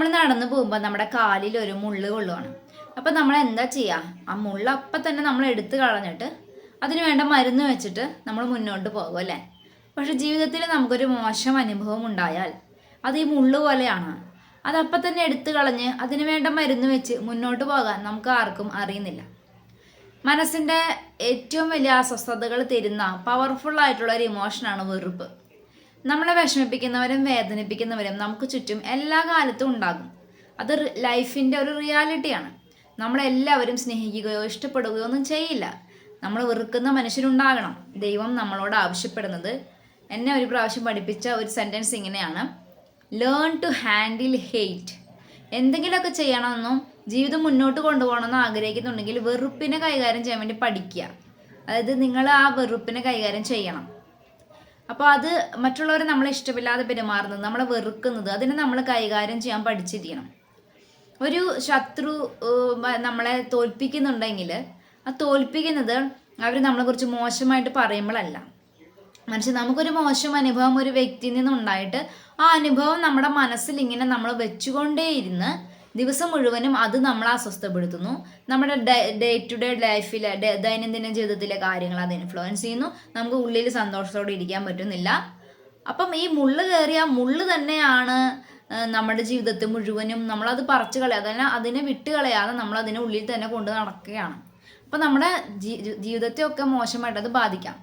നമ്മൾ നടന്നു പോകുമ്പോൾ നമ്മുടെ കാലിൽ ഒരു മുള്ള് കൊള്ളുവാണ്. അപ്പം നമ്മൾ എന്താ ചെയ്യുക ആ മുള്ള അപ്പം തന്നെ നമ്മൾ എടുത്തു കളഞ്ഞിട്ട് അതിന് വേണ്ട മരുന്ന് വെച്ചിട്ട് നമ്മൾ മുന്നോട്ട് പോകും അല്ലേ? പക്ഷെ ജീവിതത്തിൽ നമുക്കൊരു മോശം അനുഭവം ഉണ്ടായാൽ അത് ഈ മുള്ള് പോലെയാണ്. അതപ്പം തന്നെ എടുത്തു കളഞ്ഞ് അതിന് വേണ്ട മരുന്ന് വെച്ച് മുന്നോട്ട് പോകാൻ നമുക്ക് ആർക്കും അറിയുന്നില്ല. മനസ്സിന്റെ ഏറ്റവും വലിയ അസ്വസ്ഥതകൾ തരുന്ന പവർഫുൾ ആയിട്ടുള്ള ഒരു ഇമോഷനാണ് വെറുപ്പ്. നമ്മളെ വിഷമിപ്പിക്കുന്നവരും വേദനിപ്പിക്കുന്നവരും നമുക്ക് ചുറ്റും എല്ലാ കാലത്തും ഉണ്ടാകും. അത് ലൈഫിന്റെ ഒരു റിയാലിറ്റിയാണ്. നമ്മളെല്ലാവരും സ്നേഹിക്കുകയോ ഇഷ്ടപ്പെടുകയോ ഒന്നും ചെയ്യില്ല. നമ്മൾ വെറുക്കുന്ന മനുഷ്യരുണ്ടാകണം. ദൈവം നമ്മളോട് ആവശ്യപ്പെടുന്നത്. എന്നെ ഒരു പ്രാവശ്യം പഠിപ്പിച്ച ഒരു സെന്റൻസ് ഇങ്ങനെയാണ്. ലേൺ ടു ഹാൻഡിൽ ഹെയ്റ്റ് എന്തെങ്കിലുമൊക്കെ ചെയ്യണമെന്നും ജീവിതം മുന്നോട്ട് കൊണ്ടുപോകണമെന്ന് ആഗ്രഹിക്കുന്നുണ്ടെങ്കിൽ വെറുപ്പിനെ കൈകാര്യം ചെയ്യാൻ വേണ്ടി പഠിക്കുക. അതായത് നിങ്ങൾ ആ വെറുപ്പിനെ കൈകാര്യം ചെയ്യണം. അപ്പോൾ അത് മറ്റുള്ളവർ നമ്മളെ ഇഷ്ടമില്ലാതെ പെരുമാറുന്നത് നമ്മളെ വെറുക്കുന്നത് അതിനെ നമ്മൾ കൈകാര്യം ചെയ്യാൻ പഠിച്ചിരിക്കണം. ഒരു ശത്രു നമ്മളെ തോൽപ്പിക്കുന്നുണ്ടെങ്കിൽ ആ തോൽപ്പിക്കുന്നത് അവർ നമ്മളെക്കുറിച്ച് മോശമായിട്ട് പറയുമ്പോഴല്ല. മറിച്ച് നമുക്കൊരു മോശം അനുഭവം ഒരു വ്യക്തിയിൽ നിന്നുണ്ടായിട്ട് ആ അനുഭവം നമ്മുടെ മനസ്സിൽ ഇങ്ങനെ നമ്മൾ വെച്ചുകൊണ്ടേയിരുന്ന് ദിവസം മുഴുവനും അത് നമ്മളെ അസ്വസ്ഥപ്പെടുത്തുന്നു. നമ്മുടെ ഡേ ടു ഡേ ലൈഫിലെ ദൈനംദിന ജീവിതത്തിലെ കാര്യങ്ങൾ അത് ഇൻഫ്ലുവൻസ് ചെയ്യുന്നു. നമുക്ക് ഉള്ളിൽ സന്തോഷത്തോടെ ഇരിക്കാൻ പറ്റുന്നില്ല. അപ്പം ഈ മുള്ള് കയറിയ മുള്ള് തന്നെയാണ് നമ്മുടെ ജീവിതത്തിൽ മുഴുവനും നമ്മളത് പറിച്ചു കളയാതെ അതിനെ അതിനെ വിട്ട് കളയാതെ നമ്മൾ അതിനെ ഉള്ളിൽ തന്നെ കൊണ്ട് നടക്കുകയാണ്. അപ്പം നമ്മുടെ ജീവിതത്തെ ഒക്കെ മോശമായിട്ട് അത് ബാധിക്കാം.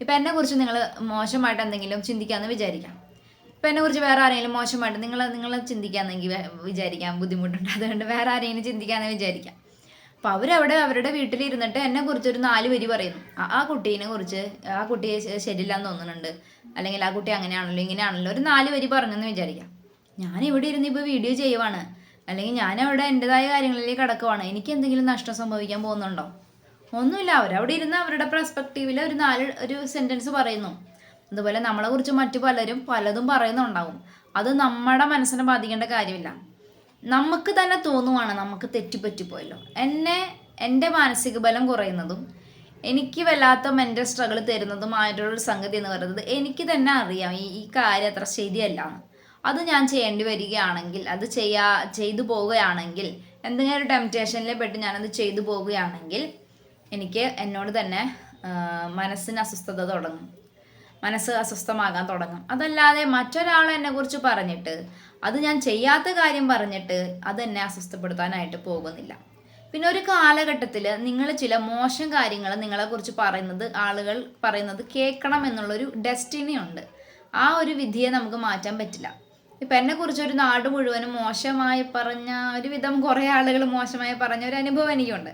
ഇപ്പം എന്നെക്കുറിച്ച് നിങ്ങൾ മോശമായിട്ട് എന്തെങ്കിലും ചിന്തിക്കാമെന്ന് വിചാരിക്കാം. ഇപ്പം എന്നെക്കുറിച്ച് വേറെ ആരെങ്കിലും മോശമായിട്ട് നിങ്ങൾ നിങ്ങൾ ചിന്തിക്കാമെന്നെങ്കിൽ വിചാരിക്കാം ബുദ്ധിമുട്ടുണ്ട്. അതുകൊണ്ട് വേറെ ആരെങ്കിലും ചിന്തിക്കാമെന്ന് വിചാരിക്കാം. അപ്പോൾ അവരവിടെ അവരുടെ വീട്ടിലിരുന്നിട്ട് എന്നെ കുറിച്ച് ഒരു നാല് വരി പറയുന്നു. ആ- കുട്ടീനെ കുറിച്ച് ആ കുട്ടിയെ ശരിയില്ലാന്ന് തോന്നുന്നുണ്ട്. അല്ലെങ്കിൽ ആ കുട്ടി അങ്ങനെയാണല്ലോ ഇങ്ങനെയാണല്ലോ ഒരു നാല് വരി പറഞ്ഞെന്ന് വിചാരിക്കാം. ഞാൻ ഇവിടെ ഇരുന്ന് ഇപ്പോൾ വീഡിയോ ചെയ്യുവാണ്. അല്ലെങ്കിൽ ഞാൻ അവിടെ എന്റെതായ കാര്യങ്ങളിലേക്ക് കടക്കുവാണ്. എനിക്ക് എന്തെങ്കിലും നഷ്ടം സംഭവിക്കാൻ പോകുന്നുണ്ടോ? ഒന്നുമില്ല. അവരവിടെ ഇരുന്ന് അവരുടെ പെർസ്പെക്റ്റീവിൽ ഒരു നാല് ഒരു സെന്റൻസ് പറയുന്നു. അതുപോലെ നമ്മളെ കുറിച്ച് മറ്റു പലരും പലതും പറയുന്നുണ്ടാവും. അത് നമ്മുടെ മനസ്സിനെ ബാധിക്കേണ്ട കാര്യമില്ല. നമുക്ക് തന്നെ തോന്നുവാണ് നമുക്ക് തെറ്റിപ്പറ്റിപ്പോയല്ലോ എന്നെ എന്റെ മാനസിക ബലം കുറയുന്നതും എനിക്ക് വല്ലാത്ത മെന്റൽ സ്ട്രഗിൾ തരുന്നതുമായിട്ടുള്ളൊരു സംഗതി എന്ന് പറയുന്നത് എനിക്ക് തന്നെ അറിയാം. ഈ ഈ കാര്യം അത്ര ശരിയല്ല അത് ഞാൻ ചെയ്യേണ്ടി വരികയാണെങ്കിൽ അത് ചെയ്യാ ചെയ്തു പോവുകയാണെങ്കിൽ എന്തെങ്കിലും ഒരു ടെംപ്റ്റേഷനിൽ പെട്ട് ഞാനത് ചെയ്തു പോവുകയാണെങ്കിൽ എനിക്ക് എന്നോട് തന്നെ മനസ്സിന് അസ്വസ്ഥത തുടങ്ങും. മനസ്സ് അസ്വസ്ഥമാകാൻ തുടങ്ങും. അതല്ലാതെ മറ്റൊരാൾ എന്നെക്കുറിച്ച് പറഞ്ഞിട്ട് അത് ഞാൻ ചെയ്യാത്ത കാര്യം പറഞ്ഞിട്ട് അത് എന്നെ അസ്വസ്ഥപ്പെടുത്താനായിട്ട് പോകുന്നില്ല. പിന്നെ ഒരു കാലഘട്ടത്തിൽ നിങ്ങൾ ചില മോശം കാര്യങ്ങൾ നിങ്ങളെക്കുറിച്ച് പറയുന്നത് ആളുകൾ പറയുന്നത് കേൾക്കണം എന്നുള്ളൊരു ഡെസ്റ്റിനി ഉണ്ട്. ആ ഒരു വിധിയെ നമുക്ക് മാറ്റാൻ പറ്റില്ല. ഇപ്പം എന്നെക്കുറിച്ച് ഒരു നാട് മുഴുവനും മോശമായി പറഞ്ഞ ഒരുവിധം കുറേ ആളുകൾ മോശമായി പറഞ്ഞ ഒരു അനുഭവം എനിക്കുണ്ട്.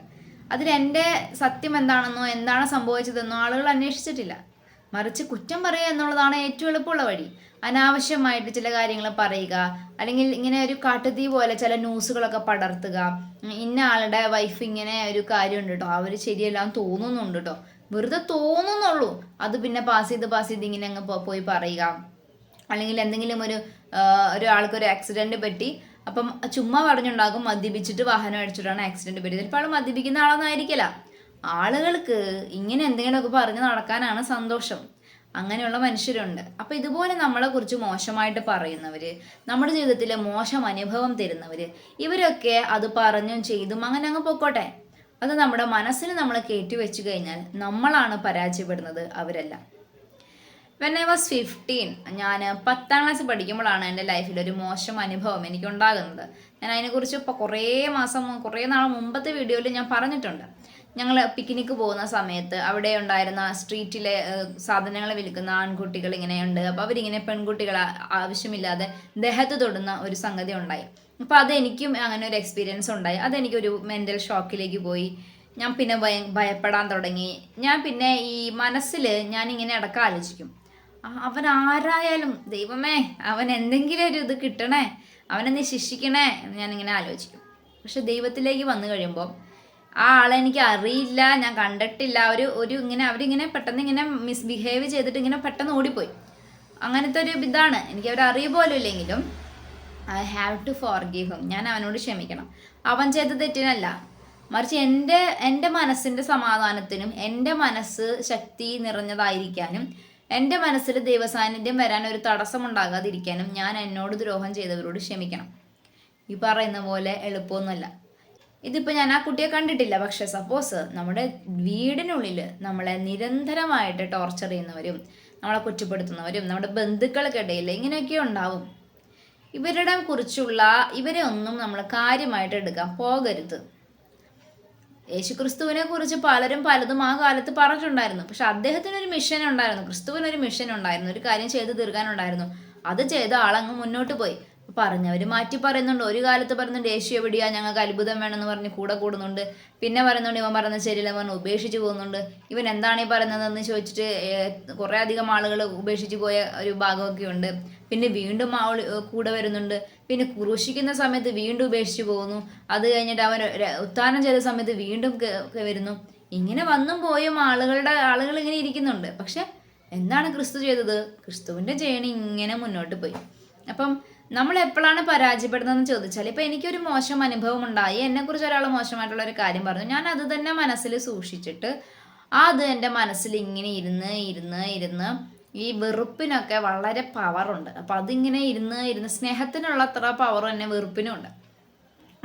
അതിൽ എന്റെ സത്യം എന്താണെന്നോ എന്താണ് സംഭവിച്ചതെന്നോ ആളുകൾ അന്വേഷിച്ചിട്ടില്ല. മറിച്ച് കുറ്റം പറയുക എന്നുള്ളതാണ് ഏറ്റവും എളുപ്പമുള്ള വഴി. അനാവശ്യമായിട്ട് ചില കാര്യങ്ങൾ പറയുക അല്ലെങ്കിൽ ഇങ്ങനെ ഒരു കാട്ടുതീ പോലെ ചില ന്യൂസുകളൊക്കെ പടർത്തുക. ഇന്ന ആളുടെ വൈഫ് ഇങ്ങനെ ഒരു കാര്യമുണ്ട് കേട്ടോ അവർ ശരിയെല്ലാം തോന്നുന്നുണ്ട് കേട്ടോ വെറുതെ തോന്നുന്നുള്ളൂ. അത് പിന്നെ പാസ് ചെയ്ത് പാസ് ചെയ്ത് ഇങ്ങനെ അങ്ങ് പോയി പറയുക. അല്ലെങ്കിൽ എന്തെങ്കിലും ഒരു ഒരാൾക്ക് ഒരു ആക്സിഡന്റ് പറ്റി അപ്പം ചുമ്മാ പറഞ്ഞുണ്ടാകും മദ്യപിച്ചിട്ട് വാഹനം അടിച്ചിട്ടാണ് ആക്സിഡന്റ് പറ്റിയത്. ചിലപ്പോൾ ആൾ മദ്യപിക്കുന്ന ആളൊന്നും ആയിരിക്കില്ല. ആളുകൾക്ക് ഇങ്ങനെ എന്തെങ്കിലുമൊക്കെ പറഞ്ഞ് നടക്കാനാണ് സന്തോഷം. അങ്ങനെയുള്ള മനുഷ്യരുണ്ട്. അപ്പോൾ ഇതുപോലെ നമ്മളെ കുറിച്ച് മോശമായിട്ട് പറയുന്നവർ നമ്മുടെ ജീവിതത്തിൽ മോശം അനുഭവം തരുന്നവർ ഇവരൊക്കെ അത് പറഞ്ഞും ചെയ്തും അങ്ങനെ അങ്ങ് പൊക്കോട്ടെ. അത് നമ്മുടെ മനസ്സിന് നമ്മൾ കയറ്റി വെച്ച് കഴിഞ്ഞാൽ നമ്മളാണ് പരാജയപ്പെടുന്നത് അവരല്ല. വെൻ ഐ വാസ് ഫിഫ്റ്റീൻ ഞാൻ പത്താം ക്ലാസ് പഠിക്കുമ്പോഴാണ് എന്റെ ലൈഫിൽ ഒരു മോശം അനുഭവം എനിക്കുണ്ടാകുന്നത്. ഞാൻ അതിനെക്കുറിച്ച് ഇപ്പോൾ കുറേ മാസം കുറേ നാൾ മുമ്പത്തെ വീഡിയോയിൽ ഞാൻ പറഞ്ഞിട്ടുണ്ട്. ഞങ്ങൾ പിക്നിക്ക് പോകുന്ന സമയത്ത് അവിടെ ഉണ്ടായിരുന്ന സ്ട്രീറ്റിലെ സാധനങ്ങൾ വിൽക്കുന്ന ആൺകുട്ടികൾ ഇങ്ങനെയുണ്ട്. അപ്പോൾ അവരിങ്ങനെ പെൺകുട്ടികൾ ആവശ്യമില്ലാതെ ദേഹത്ത് തൊടുന്ന ഒരു സംഗതി ഉണ്ടായി. അപ്പോൾ അതെനിക്കും അങ്ങനെ ഒരു എക്സ്പീരിയൻസ് ഉണ്ടായി. അതെനിക്കൊരു മെന്റൽ ഷോക്കിലേക്ക് പോയി. ഞാൻ പിന്നെ ഭയ ഭയപ്പെടാൻ തുടങ്ങി. ഞാൻ പിന്നെ ഈ മനസ്സിൽ ഞാനിങ്ങനെ ഇടയ്ക്ക് ആലോചിക്കും. അവൻ ആരായാലും ദൈവമേ അവൻ എന്തെങ്കിലും ഒരു ഇത് കിട്ടണേ അവനെന്നെ ശിക്ഷിക്കണേ എന്ന് ഞാനിങ്ങനെ ആലോചിക്കും. പക്ഷെ ദൈവത്തിലേക്ക് വന്നു കഴിയുമ്പോൾ ആ ആളെ എനിക്ക് അറിയില്ല ഞാൻ കണ്ടിട്ടില്ല. ഒരു ഒരു ഇങ്ങനെ അവരിങ്ങനെ പെട്ടെന്ന് ഇങ്ങനെ മിസ്ബിഹേവ് ചെയ്തിട്ട് ഇങ്ങനെ പെട്ടെന്ന് ഓടിപ്പോയി. അങ്ങനത്തെ ഒരു ഇതാണ്. എനിക്ക് അവർ അറിയ പോലും ഇല്ലെങ്കിലും I have to forgive him ഞാൻ അവനോട് ക്ഷമിക്കണം. അവൻ ചെയ്ത തെറ്റിനല്ല. മറിച്ച് എന്റെ എന്റെ മനസ്സിന്റെ സമാധാനത്തിനും എന്റെ മനസ്സ് ശക്തി നിറഞ്ഞതായിരിക്കാനും എന്റെ മനസ്സിൽ ദൈവസാന്നിധ്യം വരാൻ ഒരു തടസ്സമുണ്ടാകാതിരിക്കാനും ഞാൻ എന്നോട് ദ്രോഹം ചെയ്തവരോട് ക്ഷമിക്കണം. ഈ പറയുന്ന പോലെ എളുപ്പമൊന്നുമല്ല. ഇതിപ്പോൾ ഞാൻ ആ കുട്ടിയെ കണ്ടിട്ടില്ല. പക്ഷെ സപ്പോസ് നമ്മുടെ വീടിനുള്ളിൽ നമ്മളെ നിരന്തരമായിട്ട് ടോർച്ചർ ചെയ്യുന്നവരും നമ്മളെ കുറ്റപ്പെടുത്തുന്നവരും നമ്മുടെ ബന്ധുക്കൾക്കിടയിൽ ഇങ്ങനെയൊക്കെ ഉണ്ടാവും. ഇവരുടെ കുറിച്ചുള്ള ഇവരെ ഒന്നും നമ്മൾ കാര്യമായിട്ട് എടുക്കാൻ പോകരുത്. യേശുക്രിസ്തുവിനെ കുറിച്ച് പലരും പലതും ആ കാലത്ത് പറഞ്ഞിട്ടുണ്ടായിരുന്നു. പക്ഷെ അദ്ദേഹത്തിന് ഒരു മിഷൻ ഉണ്ടായിരുന്നു. ക്രിസ്തുവിനൊരു മിഷൻ ഉണ്ടായിരുന്നു. ഒരു കാര്യം ചെയ്തു തീർക്കാനുണ്ടായിരുന്നു. അത് ചെയ്ത ആളങ്ങ് മുന്നോട്ട് പോയി. പറഞ്ഞവര് മാറ്റി പറയുന്നുണ്ട്. ഒരു കാലത്ത് പറയുന്നുണ്ട് യേശു എവിടെയാ ഞങ്ങൾക്ക് അത്ഭുതം വേണമെന്ന് പറഞ്ഞ് കൂടെ കൂടുന്നുണ്ട്. പിന്നെ പറയുന്നുണ്ട് ഇവൻ പറയുന്നത് ശരിയില്ല പറഞ്ഞ് ഉപേക്ഷിച്ച് പോകുന്നുണ്ട്. ഇവൻ എന്താണ് ഈ പറയുന്നതെന്ന് ചോദിച്ചിട്ട് കുറേ അധികം ആളുകൾ ഉപേക്ഷിച്ച് പോയ ഒരു ഭാഗമൊക്കെ ഉണ്ട്. പിന്നെ വീണ്ടും ആൾ കൂടെ വരുന്നുണ്ട്. പിന്നെ ക്രൂശിക്കുന്ന സമയത്ത് വീണ്ടും ഉപേക്ഷിച്ച് പോകുന്നു. അത് കഴിഞ്ഞിട്ട് അവൻ ഉത്ഥാനം ചെയ്ത സമയത്ത് വീണ്ടും വരുന്നു. ഇങ്ങനെ വന്നും പോയും ആളുകളുടെ ആളുകൾ ഇങ്ങനെ ഇരിക്കുന്നുണ്ട്. പക്ഷെ എന്താണ് ക്രിസ്തു ചെയ്തത്? ക്രിസ്തുവിന്റെ ജേണി ഇങ്ങനെ മുന്നോട്ട് പോയി. അപ്പം നമ്മൾ എപ്പോഴാണ് പരാജയപ്പെടുന്നതെന്ന് ചോദിച്ചാൽ ഇപ്പം എനിക്കൊരു മോശം അനുഭവം ഉണ്ടായി. എന്നെക്കുറിച്ച് ഒരാൾ മോശമായിട്ടുള്ള ഒരു കാര്യം പറഞ്ഞു. ഞാൻ അത് തന്നെ മനസ്സിൽ സൂക്ഷിച്ചിട്ട് അത് എന്റെ മനസ്സിൽ ഇങ്ങനെ ഇരുന്ന് ഇരുന്ന് ഇരുന്ന് ഈ വെറുപ്പിനൊക്കെ വളരെ പവറുണ്ട് അപ്പം അതിങ്ങനെ ഇരുന്ന് ഇരുന്ന് സ്നേഹത്തിനുള്ള അത്ര പവർ തന്നെ വെറുപ്പിനും ഉണ്ട്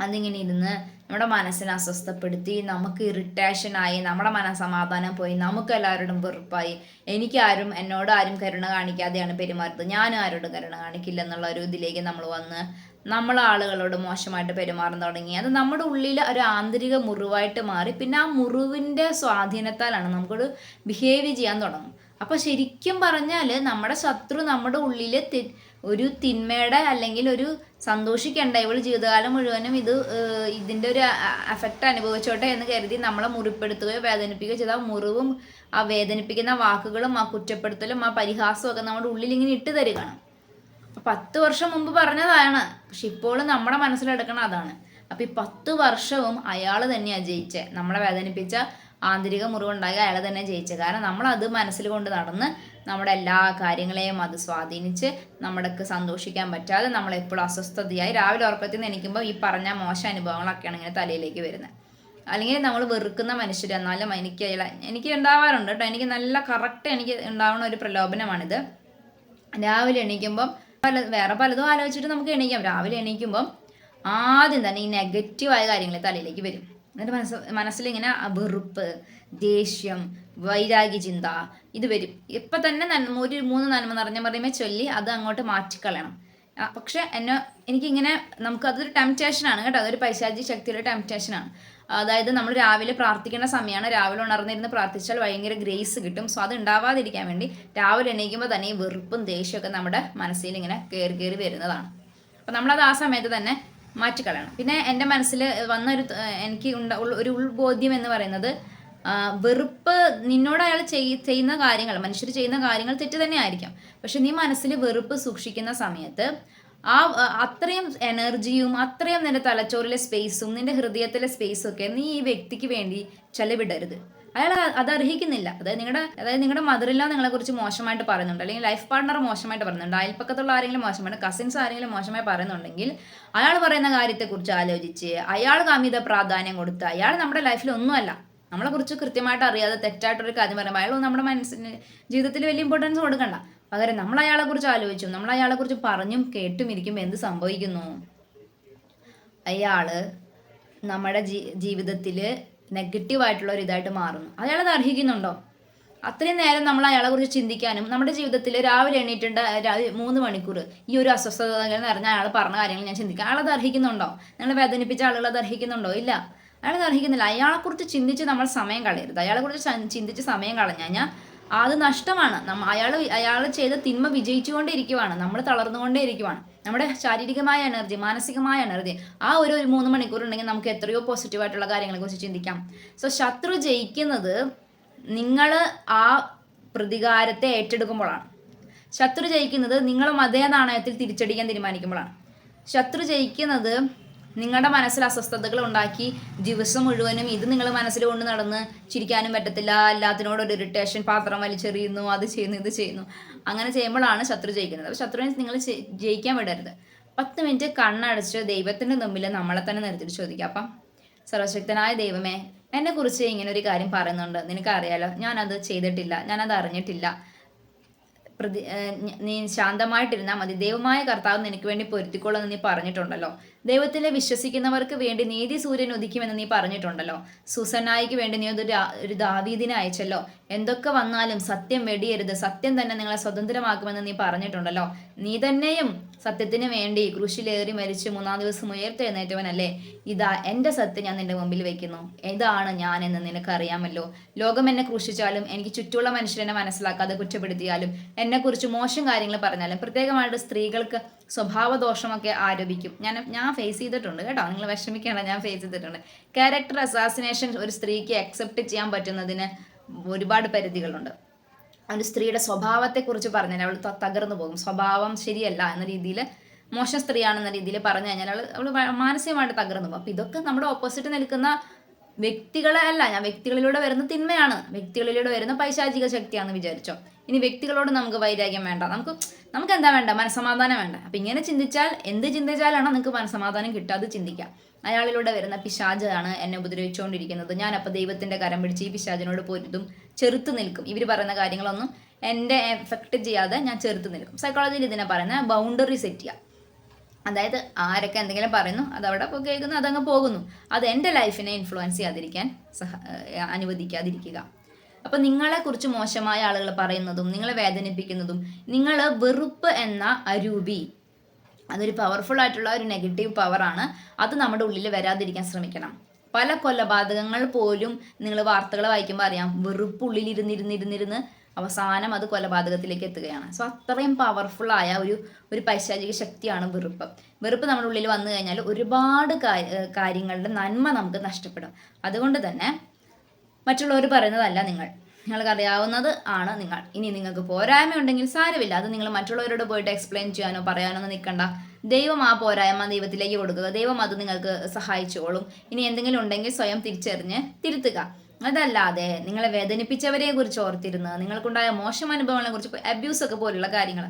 അതിങ്ങനെ ഇരുന്ന് നമ്മുടെ മനസ്സിനെ അസ്വസ്ഥപ്പെടുത്തി നമുക്ക് ഇറിറ്റേഷനായി നമ്മുടെ മനസ്സമാധാനം പോയി നമുക്ക് എല്ലാവരോടും വെറുപ്പായി. എനിക്കാരും എന്നോട് ആരും കരുണ കാണിക്കാതെയാണ് പെരുമാറുന്നത്. ഞാനും ആരോടും കരുണ കാണിക്കില്ല എന്നുള്ള ഒരു ഇതിലേക്ക് നമ്മൾ വന്ന് നമ്മൾ ആളുകളോട് മോശമായിട്ട് പെരുമാറാൻ തുടങ്ങി. അത് നമ്മുടെ ഉള്ളിൽ ഒരു ആന്തരിക മുറിവായിട്ട് മാറി. പിന്നെ ആ മുറിവിന്റെ സ്വാധീനത്താലാണ് നമുക്കൊരു ബിഹേവ് ചെയ്യാൻ തുടങ്ങും. അപ്പോൾ ശരിക്കും പറഞ്ഞാൽ നമ്മുടെ ശത്രു നമ്മുടെ ഉള്ളിൽ ഒരു തിന്മയുടെ അല്ലെങ്കിൽ ഒരു സന്തോഷിക്കേണ്ട ഇവൾ ജീവിതകാലം മുഴുവനും ഇത് ഇതിന്റെ ഒരു എഫക്റ്റ് അനുഭവിച്ചോട്ടെ എന്ന് കരുതി നമ്മളെ മുറിപ്പെടുത്തുകയോ വേദനിപ്പിക്കുകയോ ചെയ്ത ആ മുറിവും ആ വേദനിപ്പിക്കുന്ന വാക്കുകളും ആ കുറ്റപ്പെടുത്തലും ആ പരിഹാസവും ഒക്കെ നമ്മുടെ ഉള്ളിൽ ഇങ്ങനെ ഇട്ട് തരികയാണ്. പത്ത് വർഷം മുമ്പ് പറഞ്ഞതാണ്. പക്ഷെ ഇപ്പോൾ നമ്മുടെ മനസ്സിലെടുക്കണം അതാണ്. അപ്പം ഈ പത്ത് വർഷവും അയാൾ തന്നെയാണ് ജയിച്ചത് നമ്മളെ വേദനിപ്പിച്ച ആന്തരിക മുറിവുണ്ടായി അയാൾ തന്നെ ജയിച്ചത് കാരണം നമ്മൾ അത് മനസ്സിൽ കൊണ്ട് നടന്ന് നമ്മുടെ എല്ലാ കാര്യങ്ങളെയും അത് സ്വാധീനിച്ച് നമ്മുടെക്ക് സന്തോഷിക്കാൻ പറ്റാതെ നമ്മൾ എപ്പോഴും അസ്വസ്ഥതയായി രാവിലെ ഉറക്കത്തിൽ നിന്ന് ഈ പറഞ്ഞ മോശം അനുഭവങ്ങളൊക്കെയാണ് ഇങ്ങനെ തലയിലേക്ക് വരുന്നത്. അല്ലെങ്കിൽ നമ്മൾ വെറുക്കുന്ന മനുഷ്യർ എന്നാലും എനിക്ക് എനിക്ക് ഉണ്ടാവാറുണ്ട് കേട്ടോ. എനിക്ക് നല്ല കറക്റ്റ് എനിക്ക് ഉണ്ടാവുന്ന ഒരു പ്രലോഭനമാണിത്. രാവിലെ എണീക്കുമ്പം പല വേറെ പലതും ആലോചിച്ചിട്ട് നമുക്ക് എണീക്കാം. രാവിലെ എണീക്കുമ്പം ആദ്യം തന്നെ ഈ നെഗറ്റീവായ കാര്യങ്ങൾ തലയിലേക്ക് വരും. എന്നിട്ട് മനസ്സ് മനസ്സിലിങ്ങനെ വെറുപ്പ് ദേഷ്യം വൈരാഗ്യ ചിന്ത ഇത് വരും. ഇപ്പം തന്നെ നന്മ ഒരു മൂന്ന് നന്മ നിറഞ്ഞ പറയുമ്പോൾ ചൊല്ലി അത് അങ്ങോട്ട് മാറ്റിക്കളയണം. പക്ഷെ എന്നെ എനിക്കിങ്ങനെ നമുക്ക് അതൊരു ടെംപ്റ്റേഷനാണ് കേട്ടോ. അതൊരു പൈശാചി ശക്തിയുടെ ടെംപ്റ്റേഷനാണ് അതായത് നമ്മൾ രാവിലെ പ്രാർത്ഥിക്കേണ്ട സമയമാണ് രാവിലെ ഉണർന്നിരുന്ന് പ്രാർത്ഥിച്ചാൽ ഭയങ്കര ഗ്രേസ് കിട്ടും. സോ അത് ഉണ്ടാവാതിരിക്കാൻ വേണ്ടി രാവിലെ എണീക്കുമ്പോൾ തന്നെ ഈ വെറുപ്പും ദേഷ്യമൊക്കെ നമ്മുടെ മനസ്സിൽ ഇങ്ങനെ കയറി കയറി വരുന്നതാണ്. അപ്പം നമ്മളത് ആ സമയത്ത് തന്നെ മാറ്റിക്കളയണം. പിന്നെ എന്റെ മനസ്സിൽ വന്ന ഒരു എനിക്ക് ഉണ്ട ഒരു ഉൾബോധ്യം എന്ന് പറയുന്നത് വെറുപ്പ് നിന്നോട് അയാൾ ചെയ്യുന്ന കാര്യങ്ങൾ മനുഷ്യർ ചെയ്യുന്ന കാര്യങ്ങൾ തെറ്റ് തന്നെ ആയിരിക്കാം പക്ഷെ നീ മനസ്സിൽ വെറുപ്പ് സൂക്ഷിക്കുന്ന സമയത്ത് ആ അത്രയും എനർജിയും അത്രയും നിന്റെ തലച്ചോറിലെ സ്പേസും നിന്റെ ഹൃദയത്തിലെ സ്പേസും ഒക്കെ നീ ഈ വ്യക്തിക്ക് വേണ്ടി ചെലവിടരുത്. അയാൾ അത് അർഹിക്കുന്നില്ല. അതായത് നിങ്ങളുടെ അതായത് നിങ്ങളുടെ മദറില്ല നിങ്ങളെ കുറിച്ച് മോശമായിട്ട് പറയുന്നുണ്ട്. അല്ലെങ്കിൽ ലൈഫ് പാർട്ണർ മോശമായിട്ട് പറയുന്നുണ്ട്. അയൽപ്പക്കത്തുള്ള ആരെങ്കിലും മോശമായിട്ട് കസിൻസ് ആരെങ്കിലും മോശമായി പറയുന്നുണ്ടെങ്കിൽ അയാൾ പറയുന്ന കാര്യത്തെക്കുറിച്ച് ആലോചിച്ച് അയാൾക്ക് അമിത പ്രാധാന്യം കൊടുത്ത് അയാൾ നമ്മുടെ ലൈഫിൽ ഒന്നുമല്ല. നമ്മളെ കുറിച്ച് കൃത്യമായിട്ട് അറിയാതെ തെറ്റായിട്ടൊരു കാര്യം പറയുമ്പോൾ അയാൾ നമ്മുടെ മനസ്സിന് ജീവിതത്തിൽ വലിയ ഇമ്പോർട്ടൻസ് കൊടുക്കണ്ട. പകരം നമ്മൾ അയാളെ കുറിച്ച് ആലോചിച്ചു നമ്മൾ അയാളെ കുറിച്ച് പറഞ്ഞും കേട്ടും ഇരിക്കുമ്പോൾ എന്ത് സംഭവിക്കുന്നു? അയാൾ നമ്മുടെ ജീ ജീവിതത്തിൽ നെഗറ്റീവായിട്ടുള്ള ഒരു ഇതായിട്ട് മാറുന്നു. അയാളത് അർഹിക്കുന്നുണ്ടോ? അത്രയും നേരം നമ്മൾ അയാളെ കുറിച്ച് ചിന്തിക്കാനും നമ്മുടെ ജീവിതത്തിൽ രാവിലെ എണീറ്റേണ്ട മൂന്ന് മണിക്കൂർ ഈ ഒരു അസ്വസ്ഥത നിറഞ്ഞ അയാൾ പറഞ്ഞ കാര്യങ്ങൾ ഞാൻ ചിന്തിക്കാം. അയാളത് അർഹിക്കുന്നുണ്ടോ? നിങ്ങൾ വേദനിപ്പിച്ച ആളുകൾ അത് അർഹിക്കുന്നുണ്ടോ? ഇല്ല. അയാളത് അർഹിക്കുന്നില്ല. അയാളെക്കുറിച്ച് ചിന്തിച്ച് നമ്മൾ സമയം കളയരുത്. അയാളെക്കുറിച്ച് ചിന്തിച്ച് സമയം കളഞ്ഞു കഴിഞ്ഞാൽ അത് നഷ്ടമാണ്. നമ്മ അയാൾ അയാൾ ചെയ്ത തിന്മ വിജയിച്ചുകൊണ്ടിരിക്കുവാണ് നമ്മൾ തളർന്നുകൊണ്ടേ ഇരിക്കുവാണ് നമ്മുടെ ശാരീരികമായ എനർജി മാനസികമായ എനർജി ആ ഒരു മൂന്ന് മണിക്കൂർ ഉണ്ടെങ്കിൽ നമുക്ക് എത്രയോ പോസിറ്റീവായിട്ടുള്ള കാര്യങ്ങളെ കുറിച്ച് ചിന്തിക്കാം. സോ ശത്രു ജയിക്കുന്നത് നിങ്ങൾ ആ പ്രതികാരത്തെ ഏറ്റെടുക്കുമ്പോഴാണ്. ശത്രു ജയിക്കുന്നത് നിങ്ങളും അതേ നാണയത്തിൽ തിരിച്ചടിക്കാൻ തീരുമാനിക്കുമ്പോഴാണ്. ശത്രു ജയിക്കുന്നത് നിങ്ങളുടെ മനസ്സിൽ അസ്വസ്ഥതകൾ ഉണ്ടാക്കി ദിവസം മുഴുവനും ഇത് നിങ്ങൾ മനസ്സിൽ കൊണ്ട് നടന്ന് ചിരിക്കാനും പറ്റത്തില്ല. എല്ലാത്തിനോട് ഒരു ഇറിറ്റേഷൻ പാത്രം വലിച്ചെറിയുന്നു അത് ചെയ്യുന്നു ഇത് ചെയ്യുന്നു. അങ്ങനെ ചെയ്യുമ്പോഴാണ് ശത്രു ജയിക്കുന്നത്. അപ്പോൾ ശത്രുവിനെ നിങ്ങൾ ജയിക്കാൻ വിടരുത്. പത്ത് മിനിറ്റ് കണ്ണടച്ച് ദൈവത്തിന്റെ മുമ്പിൽ നമ്മളെ തന്നെ നിർത്തിയിട്ട് ചോദിക്കുക അപ്പം സർവശക്തനായ ദൈവമേ എന്നെക്കുറിച്ച് ഇങ്ങനെ ഒരു കാര്യം പറയുന്നുണ്ട്. നിനക്കറിയാലോ ഞാനത് ചെയ്തിട്ടില്ല ഞാനത് അറിഞ്ഞിട്ടില്ല. പ്രതി നീ ശാന്തമായിട്ടിരുന്നാൽ മതി. ദൈവമായ കർത്താവ് നിനക്ക് വേണ്ടി പൊരുത്തിക്കൊള്ളുമെന്ന് നീ പറഞ്ഞിട്ടുണ്ടല്ലോ. ദൈവത്തിൽ വിശ്വസിക്കുന്നവർക്ക് വേണ്ടി നീതി സൂര്യൻ ഉദിക്കുമെന്ന് നീ പറഞ്ഞിട്ടുണ്ടല്ലോ. സുസനായിക്ക് വേണ്ടി നീ ഒരു ഒരു ദാവീദിനെ അയച്ചല്ലോ. എന്തൊക്കെ വന്നാലും സത്യം വെടിയരുത്. സത്യം തന്നെ നിങ്ങളെ സ്വതന്ത്രമാക്കുമെന്ന് നീ പറഞ്ഞിട്ടുണ്ടല്ലോ. നീ തന്നെയും സത്യത്തിന് വേണ്ടി കൃഷിയിലേറി മരിച്ച് മൂന്നാം ദിവസം ഉയർത്തെഴുന്നേറ്റവനല്ലേ? ഇതാ എന്റെ സത്യം ഞാൻ നിന്റെ മുമ്പിൽ വെക്കുന്നു. ഇതാണ് ഞാൻ എന്ന് നിനക്കറിയാമല്ലോ. ലോകം എന്നെ ക്രൂശിച്ചാലും എനിക്ക് ചുറ്റുമുള്ള മനുഷ്യരെന്നെ മനസ്സിലാക്കാതെ കുറ്റപ്പെടുത്തിയാലും എന്നെക്കുറിച്ച് മോശം കാര്യങ്ങൾ പറഞ്ഞാലും പ്രത്യേകമായിട്ട് സ്ത്രീകൾക്ക് സ്വഭാവദോഷമൊക്കെ ആരോപിക്കും. ഞാൻ ഞാൻ ഫേസ് ചെയ്തിട്ടുണ്ട് കേട്ടോ. നിങ്ങൾ വിഷമിക്കേണ്ട ഞാൻ ഫേസ് ചെയ്തിട്ടുണ്ട്. ക്യാരക്ടർ അസാസിനേഷൻ ഒരു സ്ത്രീക്ക് അക്സെപ്റ്റ് ചെയ്യാൻ പറ്റുന്നതിന് ഒരുപാട് പരിധികളുണ്ട്. ഒരു സ്ത്രീയുടെ സ്വഭാവത്തെക്കുറിച്ച് പറഞ്ഞാൽ അവൾ തകർന്നു പോകും. സ്വഭാവം ശരിയല്ല എന്ന രീതിയിൽ മോശം സ്ത്രീയാണെന്ന രീതിയിൽ പറഞ്ഞു കഴിഞ്ഞാൽ അവൾ അവൾ മാനസികമായിട്ട് തകർന്നു പോകും. അപ്പം ഇതൊക്കെ നമ്മുടെ ഓപ്പോസിറ്റ് നിൽക്കുന്ന വ്യക്തികളെ അല്ല ഞാൻ വ്യക്തികളിലൂടെ വരുന്ന തിന്മയാണ്. വ്യക്തികളിലൂടെ വരുന്ന പൈശാചിക ശക്തിയാണെന്ന് വിചാരിച്ചോ. ഇനി വ്യക്തികളോട് നമുക്ക് വൈരാഗ്യം വേണ്ട. നമുക്ക് നമുക്ക് എന്താ വേണ്ട? മനസമാധാനം വേണ്ട. അപ്പം ഇങ്ങനെ ചിന്തിച്ചാൽ എന്ത് ചിന്തിച്ചാലാണ് നിങ്ങൾക്ക് മനസമാധാനം കിട്ടുക അത് ചിന്തിക്കാം. അയാളിലൂടെ വരുന്ന പിശാചാണ് എന്നെ ഉപദ്രവിച്ചുകൊണ്ടിരിക്കുന്നത്. ഞാൻ അപ്പോൾ ദൈവത്തിന്റെ കരം പിടിച്ച് ഈ പിശാചിനോട് പോയിട്ടും ചെറുത്ത് നിൽക്കും. ഇവർ പറയുന്ന കാര്യങ്ങളൊന്നും എന്റെ എഫക്റ്റ് ചെയ്യാതെ ഞാൻ ചെറുത്ത് നിൽക്കും. സൈക്കോളജിയിൽ ഇതിനെ പറയുന്ന ബൗണ്ടറി സെറ്റ് ചെയ്യുക. അതായത് ആരൊക്കെ എന്തെങ്കിലും പറയുന്നു അതവിടെ അപ്പോൾ കേൾക്കുന്നു അതങ്ങ് പോകുന്നു. അത് എന്റെ ലൈഫിനെ ഇൻഫ്ലുവൻസ് ചെയ്യാതിരിക്കാൻ സഹ അനുവദിക്കാതിരിക്കുക. അപ്പോൾ നിങ്ങളെക്കുറിച്ച് മോശമായ ആളുകൾ പറയുന്നതും നിങ്ങളെ വേദനിപ്പിക്കുന്നതും നിങ്ങൾ വെറുപ്പ് എന്ന അരൂപി അതൊരു പവർഫുൾ ആയിട്ടുള്ള ഒരു നെഗറ്റീവ് പവറാണ് അത് നമ്മുടെ ഉള്ളിൽ വരാതിരിക്കാൻ ശ്രമിക്കണം. പല കൊലപാതകങ്ങൾ പോലും നിങ്ങൾ വാർത്തകൾ വായിക്കുമ്പോൾ അറിയാം. വെറുപ്പ് ഉള്ളിലിരുന്നിരുന്നിരുന്നിരുന്ന് അവസാനം അത് കൊലപാതകത്തിലേക്ക് എത്തുകയാണ്. സോ അത്രയും പവർഫുള്ളായ ഒരു ഒരു പൈശാചിക ശക്തിയാണ് വെറുപ്പ്. വെറുപ്പ് നമ്മുടെ ഉള്ളിൽ വന്നു കഴിഞ്ഞാൽ ഒരുപാട് കാര്യങ്ങളുടെ നന്മ നമുക്ക് നഷ്ടപ്പെടും. അതുകൊണ്ട് തന്നെ മറ്റുള്ളവർ പറയുന്നതല്ല നിങ്ങൾ. നിങ്ങൾക്ക് അറിയാവുന്നത് ആണ് നിങ്ങൾ. ഇനി നിങ്ങൾക്ക് പോരായ്മ ഉണ്ടെങ്കിൽ സാരമില്ല. അത് നിങ്ങൾ മറ്റുള്ളവരോട് പോയിട്ട് എക്സ്പ്ലെയിൻ ചെയ്യാനോ പറയാനോ ഒന്നും നിൽക്കണ്ട. ദൈവം ആ പോരായ്മ ദൈവത്തിലേക്ക് കൊടുക്കുക. ദൈവം അത് നിങ്ങൾക്ക് സഹായിച്ചോളും. ഇനി എന്തെങ്കിലും ഉണ്ടെങ്കിൽ സ്വയം തിരിച്ചറിഞ്ഞ് തിരുത്തുക. അതല്ലാതെ നിങ്ങളെ വേദനിപ്പിച്ചവരെ കുറിച്ച് ഓർത്തിരുന്ന് നിങ്ങൾക്കുണ്ടായ മോശം അനുഭവങ്ങളെ കുറിച്ച് അബ്യൂസ് ഒക്കെ പോലുള്ള കാര്യങ്ങൾ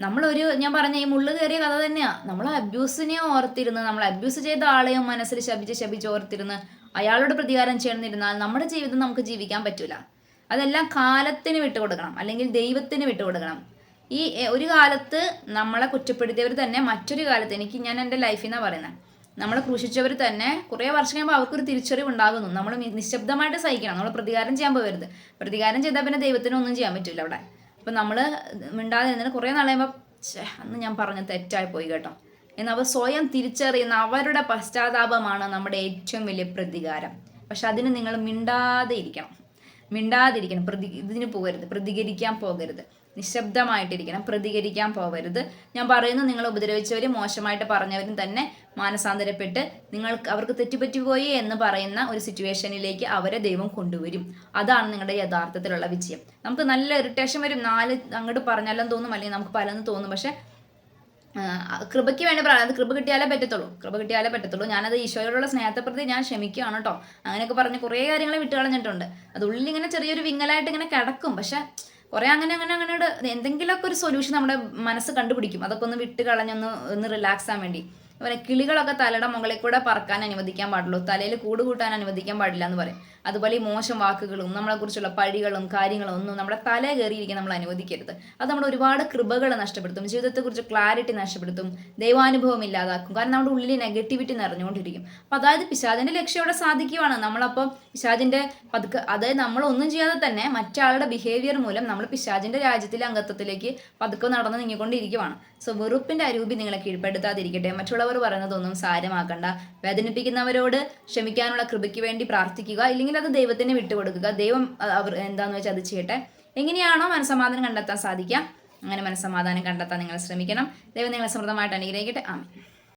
നമ്മളൊരു ഞാൻ പറഞ്ഞ ഈ മുള്ളു കയറിയ കഥ തന്നെയാ. നമ്മൾ അബ്യൂസിനെ ഓർത്തിരുന്ന് നമ്മൾ അബ്യൂസ് ചെയ്ത ആളെയും മനസ്സിൽ ശപിച്ച് ശപിച്ച് ഓർത്തിരുന്ന് അയാളോട് പ്രതികാരം ചെയ്യണമെന്നിരുന്നാൽ നമ്മുടെ ജീവിതം നമുക്ക് ജീവിക്കാൻ പറ്റൂല. അതെല്ലാം കാലത്തിന് വിട്ടുകൊടുക്കണം അല്ലെങ്കിൽ ദൈവത്തിന് വിട്ടുകൊടുക്കണം ഈ ഒരു കാലത്ത് നമ്മളെ കുറ്റപ്പെടുത്തിയവർ തന്നെ മറ്റൊരു കാലത്ത് എനിക്ക് ഞാൻ എന്റെ ലൈഫിൽ നിന്നാണ് പറയുന്നത് നമ്മളെ ക്രൂശിച്ചവർ തന്നെ കുറേ വർഷം കഴിയുമ്പോൾ അവർക്കൊരു തിരിച്ചറിവ് ഉണ്ടാകുന്നു നമ്മൾ നിശബ്ദമായിട്ട് സഹിക്കണം. നമ്മൾ പ്രതികാരം ചെയ്യാൻ പോകരുത്. പ്രതികാരം ചെയ്താൽ പിന്നെ ദൈവത്തിന് ഒന്നും ചെയ്യാൻ പറ്റില്ല അവിടെ. അപ്പം നമ്മൾ മിണ്ടാതെ നിന്നിട്ട് കുറേ നാൾ കഴിയുമ്പോൾ അന്ന് ഞാൻ പറഞ്ഞ തെറ്റായി പോയി കേട്ടോ. എന്നവർ സ്വയം തിരിച്ചറിയുന്ന അവരുടെ പശ്ചാത്താപമാണ് നമ്മുടെ ഏറ്റവും വലിയ പ്രതികാരം. പക്ഷെ അതിന് നിങ്ങൾ മിണ്ടാതെ ഇരിക്കണം. മിണ്ടാതിരിക്കണം പ്രതി ഇതിന് പോകരുത്. പ്രതികരിക്കാൻ പോകരുത്. നിശബ്ദമായിട്ടിരിക്കണം പ്രതികരിക്കാൻ പോകരുത് ഞാൻ പറയുന്നു നിങ്ങൾ ഉപദ്രവിച്ചവരും മോശമായിട്ട് പറഞ്ഞവരും തന്നെ മാനസാന്തരപ്പെട്ട് നിങ്ങൾക്ക് അവർക്ക് തെറ്റുപറ്റിപ്പോയി എന്ന് പറയുന്ന ഒരു സിറ്റുവേഷനിലേക്ക് അവരെ ദൈവം കൊണ്ടുവരും. അതാണ് നിങ്ങളുടെ യഥാർത്ഥത്തിലുള്ള വിജയം. നമുക്ക് നല്ല ഇറിറ്റേഷൻ വരും. നാല് അങ്ങോട്ട് പറഞ്ഞാലും തോന്നും അല്ലെങ്കിൽ നമുക്ക് പലതും തോന്നും. പക്ഷെ കൃപയ്ക്ക് വേണ്ടി പറയാം അത് കൃപ കിട്ടിയാലേ പറ്റത്തുള്ളൂ. കൃപ കിട്ടിയാലേ പറ്റത്തുള്ളൂ. ഞാനത് ഈശോയോടുള്ള സ്നേഹത്തെ പ്രതി ഞാൻ ക്ഷമിക്കുകയാണ് കേട്ടോ. അങ്ങനെയൊക്കെ പറഞ്ഞ് കുറേ കാര്യങ്ങൾ വിട്ടുകളഞ്ഞിട്ടുണ്ട്. അത് ഉള്ളിൽ ഇങ്ങനെ ചെറിയൊരു വിങ്ങലായിട്ട് ഇങ്ങനെ കിടക്കും. പക്ഷെ കുറേ അങ്ങനെ അങ്ങനെ അങ്ങനെ എന്തെങ്കിലുമൊക്കെ ഒരു സൊല്യൂഷൻ നമ്മുടെ മനസ്സ് കണ്ടുപിടിക്കും. അതൊക്കെ ഒന്ന് വിട്ട് കളഞ്ഞൊന്ന് ഒന്ന് റിലാക്സ് ആവാൻ വേണ്ടി. അതുപോലെ കിളികളൊക്കെ തലയുടെ മുകളിൽ കൂടെ പറക്കാൻ അനുവദിക്കാൻ പാടുള്ളൂ. തലയിൽ കൂട് കൂട്ടാൻ അനുവദിക്കാൻ പാടില്ല എന്ന് പറയും. അതുപോലെ ഈ മോശം വാക്കുകളും നമ്മളെക്കുറിച്ചുള്ള പഴികളും കാര്യങ്ങളും ഒന്നും നമ്മുടെ തല കയറിയിരിക്കാൻ നമ്മൾ അനുവദിക്കരുത്. അത് നമ്മൾ ഒരുപാട് കൃപകൾ നഷ്ടപ്പെടുത്തും. ജീവിതത്തെക്കുറിച്ച് ക്ലാരിറ്റി നഷ്ടപ്പെടുത്തും. ദൈവാനുഭവം ഇല്ലാതാക്കും. കാരണം നമ്മുടെ ഉള്ളിൽ നെഗറ്റിവിറ്റി നിറഞ്ഞുകൊണ്ടിരിക്കും. അപ്പം അതായത് പിശാചിന്റെ ലക്ഷ്യം ഇവിടെ സാധിക്കുവാണ്. നമ്മളപ്പോൾ പിശാദിന്റെ പതുക്കെ അതായത് നമ്മൾ ഒന്നും ചെയ്യാതെ തന്നെ മറ്റാളുടെ ബിഹേവിയർ മൂലം നമ്മൾ പിശാജിന്റെ രാജ്യത്തിലെ അംഗത്വത്തിലേക്ക് പതുക്കെ നടന്ന് നീങ്ങിക്കൊണ്ടിരിക്കുവാണ്. സോ വെറുപ്പിന്റെ അരൂപി നിങ്ങളെ കീഴ്പ്പെടുത്താതിരിക്കട്ടെ. മറ്റുള്ളവർ പറയുന്നതൊന്നും സാരമാക്കണ്ട. വേദനിപ്പിക്കുന്നവരോട് ക്ഷമിക്കാനുള്ള കൃപയ്ക്ക് വേണ്ടി പ്രാർത്ഥിക്കുക ഇല്ലെങ്കിൽ അത് ദൈവത്തിന് വിട്ടുകൊടുക്കുക. ദൈവം അവർ എന്താന്ന് വെച്ചാൽ അത് ചെയ്യട്ടെ. എങ്ങനെയാണോ മനസ്സമാധാനം കണ്ടെത്താൻ സാധിക്കുക. അങ്ങനെ മനസ്സമാധാനം കണ്ടെത്താൻ നിങ്ങൾ ശ്രമിക്കണം. ദൈവം നിങ്ങളെ സമൃദ്ധമായിട്ട് അനുഗ്രഹിക്കട്ടെ. ആമേൻ.